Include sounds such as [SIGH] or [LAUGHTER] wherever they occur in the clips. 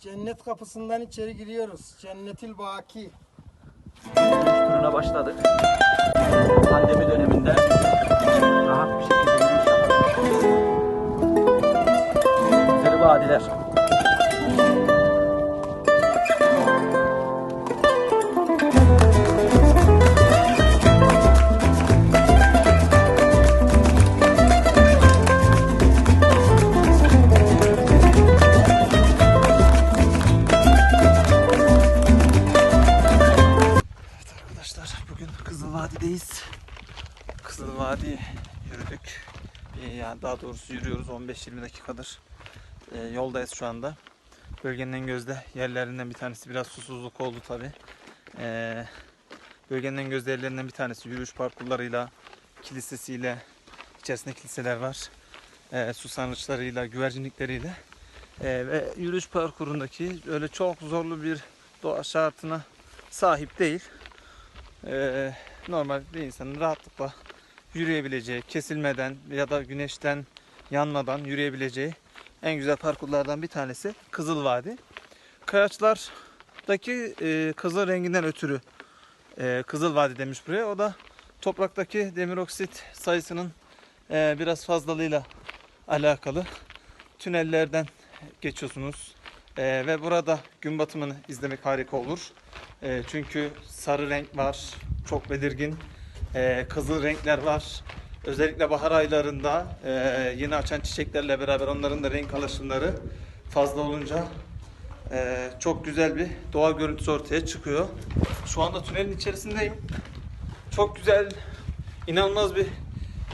Cennet kapısından içeri giriyoruz. Cennetil Baki. Turuna başladık. Pandemi döneminde rahat bir şekilde yürüyüş yaptık. Güzel vadiler. Vadi'deyiz. Kızıl Vadi yürüdük. Ee, Yani daha doğrusu yürüyoruz 15-20 dakikadır. Ee, yoldayız şu anda. Bölgenin en gözde yerlerinden bir tanesi biraz susuzluk oldu tabi. Ee, bölgenin en gözde yerlerinden bir tanesi yürüyüş parkurlarıyla, kilisesiyle, içerisinde kiliseler var. Ee, su sarnıçlarıyla, güvercinlikleriyle. Ee, ve yürüyüş parkurundaki öyle çok zorlu bir doğa şartına sahip değil. Ee, normal bir insanın rahatlıkla yürüyebileceği, kesilmeden ya da güneşten yanmadan yürüyebileceği en güzel parkurlardan bir tanesi Kızıl Vadi. Kayaçlardaki e, kızıl renginden ötürü e, Kızıl Vadi demiş buraya. O da topraktaki demir oksit sayısının e, biraz fazlalığıyla alakalı. Tünellerden geçiyorsunuz E, ve burada gün batımını izlemek harika olur. E, çünkü sarı renk var, çok belirgin. E, kızıl renkler var. Özellikle bahar aylarında e, yeni açan çiçeklerle beraber onların da renk alışımları fazla olunca e, çok güzel bir doğa görüntüsü ortaya çıkıyor. Şu anda tünelin içerisindeyim. Çok güzel, inanılmaz bir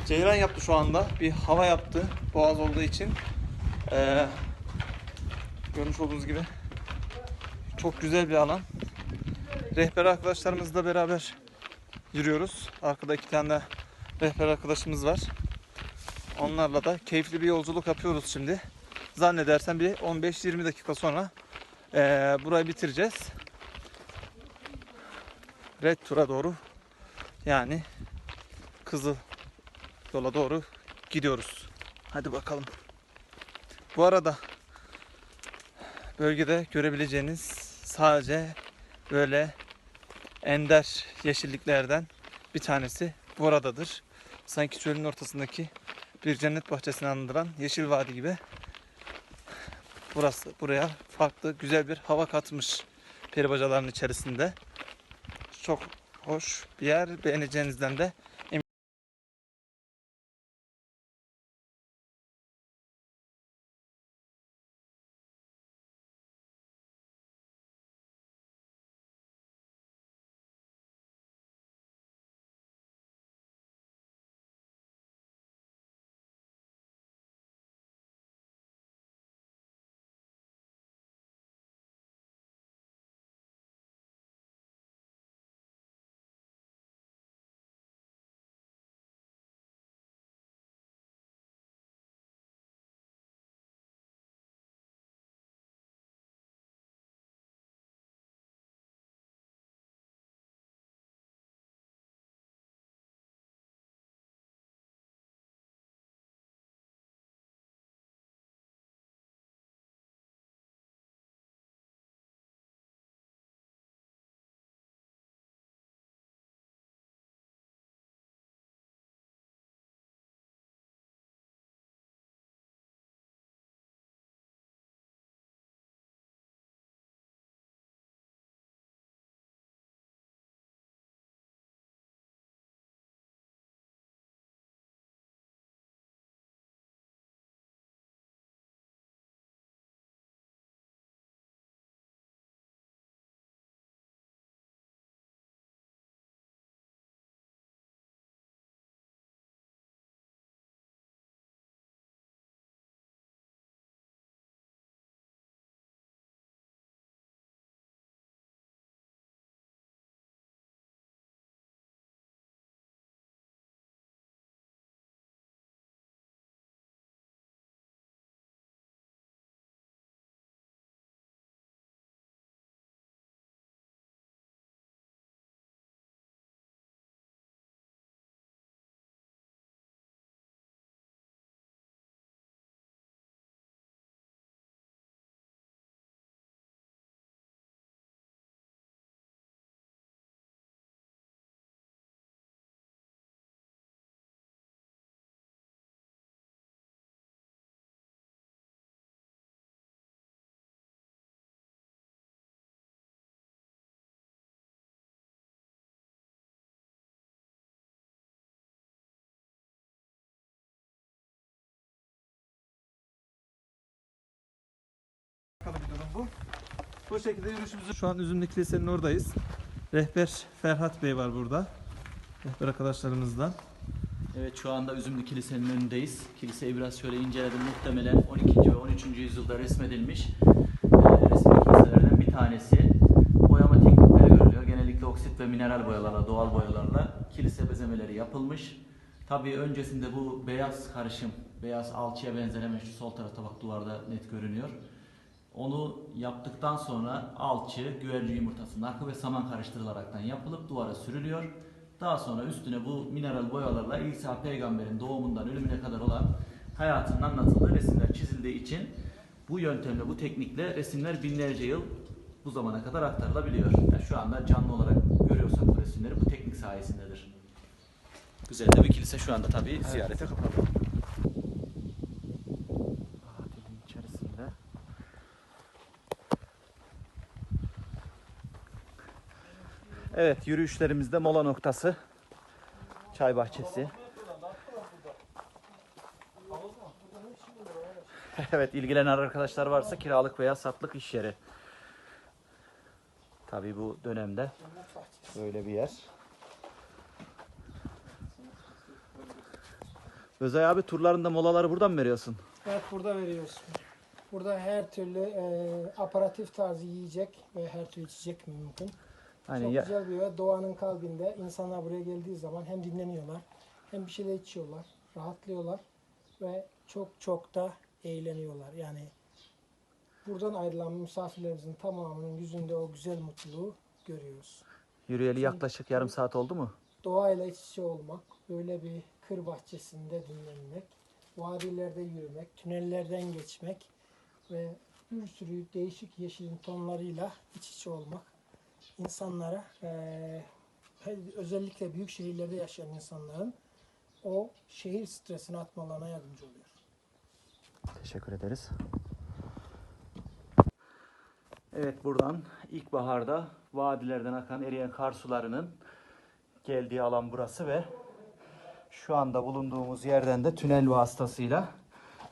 ceyran yaptı şu anda. Bir hava yaptı boğaz olduğu için. E, görmüş olduğunuz gibi çok güzel bir alan. Rehber arkadaşlarımızla beraber yürüyoruz. Arkada iki tane de rehber arkadaşımız var. Onlarla da keyifli bir yolculuk yapıyoruz şimdi. Zannedersem bir 15-20 dakika sonra eee, burayı bitireceğiz. Red Tur'a doğru yani Kızıl yola doğru gidiyoruz. Hadi bakalım. Bu arada bölgede görebileceğiniz sadece böyle ender yeşilliklerden bir tanesi buradadır. Sanki çölün ortasındaki bir cennet bahçesini andıran yeşil vadi gibi. Burası buraya farklı güzel bir hava katmış peribacaların içerisinde. Çok hoş bir yer. Beğeneceğinizden de bu. Bu şekilde yürüyüşümüzü şu an Üzümlü Kilise'nin oradayız. Rehber Ferhat Bey var burada. Rehber arkadaşlarımızdan. Evet şu anda Üzümlü Kilise'nin önündeyiz. Kiliseyi biraz şöyle inceledim. Muhtemelen 12. ve 13. yüzyılda resmedilmiş e, resmi kiliselerden bir tanesi. Boyama teknikleri görülüyor. Genellikle oksit ve mineral boyalarla, doğal boyalarla kilise bezemeleri yapılmış. Tabii öncesinde bu beyaz karışım, beyaz alçıya benzeyen şu sol tarafta bak duvarda net görünüyor. Onu yaptıktan sonra alçı, güvercin yumurtası, nakı ve saman karıştırılaraktan yapılıp duvara sürülüyor. Daha sonra üstüne bu mineral boyalarla İsa peygamberin doğumundan ölümüne kadar olan hayatının anlatıldığı resimler çizildiği için bu yöntemle, bu teknikle resimler binlerce yıl bu zamana kadar aktarılabiliyor. Yani şu anda canlı olarak görüyorsak bu resimleri bu teknik sayesindedir. Güzel de bir kilise şu anda tabii ziyarete kapalı. Vadinin içerisinde. Evet, yürüyüşlerimizde mola noktası. Çay bahçesi. [LAUGHS] evet, ilgilenen arkadaşlar varsa kiralık veya satlık iş yeri. Tabii bu dönemde böyle bir yer. Özay abi turlarında molaları buradan mı veriyorsun? Evet burada veriyoruz. Burada her türlü e, aparatif tarzı yiyecek ve her türlü içecek mümkün. Hani Çok ya, güzel bir yer. Doğanın kalbinde insanlar buraya geldiği zaman hem dinleniyorlar hem bir şeyler içiyorlar, rahatlıyorlar ve çok çok da eğleniyorlar. Yani buradan ayrılan misafirlerimizin tamamının yüzünde o güzel mutluluğu görüyoruz. yürüyeli yaklaşık yarım saat oldu mu? Doğayla iç içe olmak, böyle bir kır bahçesinde dinlenmek, vadilerde yürümek, tünellerden geçmek ve bir sürü değişik yeşilin tonlarıyla iç içe olmak insanlara eee, özellikle büyük şehirlerde yaşayan insanların o şehir stresini atmalarına yardımcı oluyor. Teşekkür ederiz. Evet buradan ilkbaharda vadilerden akan eriyen kar sularının geldiği alan burası ve şu anda bulunduğumuz yerden de tünel vasıtasıyla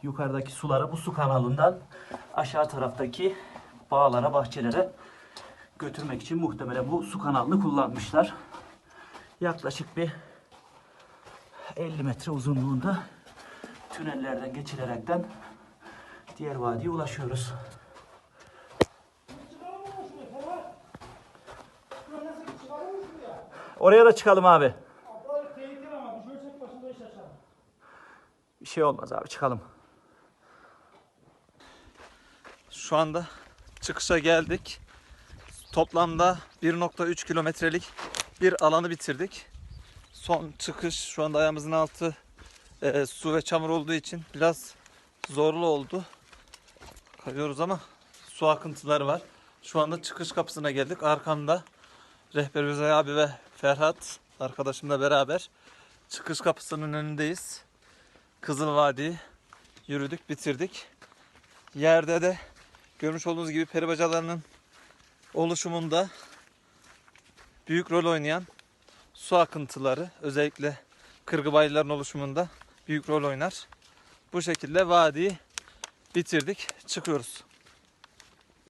yukarıdaki suları bu su kanalından aşağı taraftaki bağlara, bahçelere götürmek için muhtemelen bu su kanalını kullanmışlar. Yaklaşık bir 50 metre uzunluğunda tünellerden geçilerekten diğer vadiye ulaşıyoruz. Oraya da çıkalım abi. Bir şey olmaz abi çıkalım. Şu anda çıkışa geldik. Toplamda 1.3 kilometrelik bir alanı bitirdik. Son çıkış şu anda ayağımızın altı e, su ve çamur olduğu için biraz zorlu oldu. Kayıyoruz ama su akıntıları var. Şu anda çıkış kapısına geldik. Arkamda rehber Özay abi ve Ferhat arkadaşımla beraber çıkış kapısının önündeyiz. Kızıl Vadi yürüdük, bitirdik. Yerde de görmüş olduğunuz gibi peri bacalarının oluşumunda büyük rol oynayan su akıntıları özellikle kırgıbaylıların oluşumunda büyük rol oynar. Bu şekilde vadiyi bitirdik. Çıkıyoruz.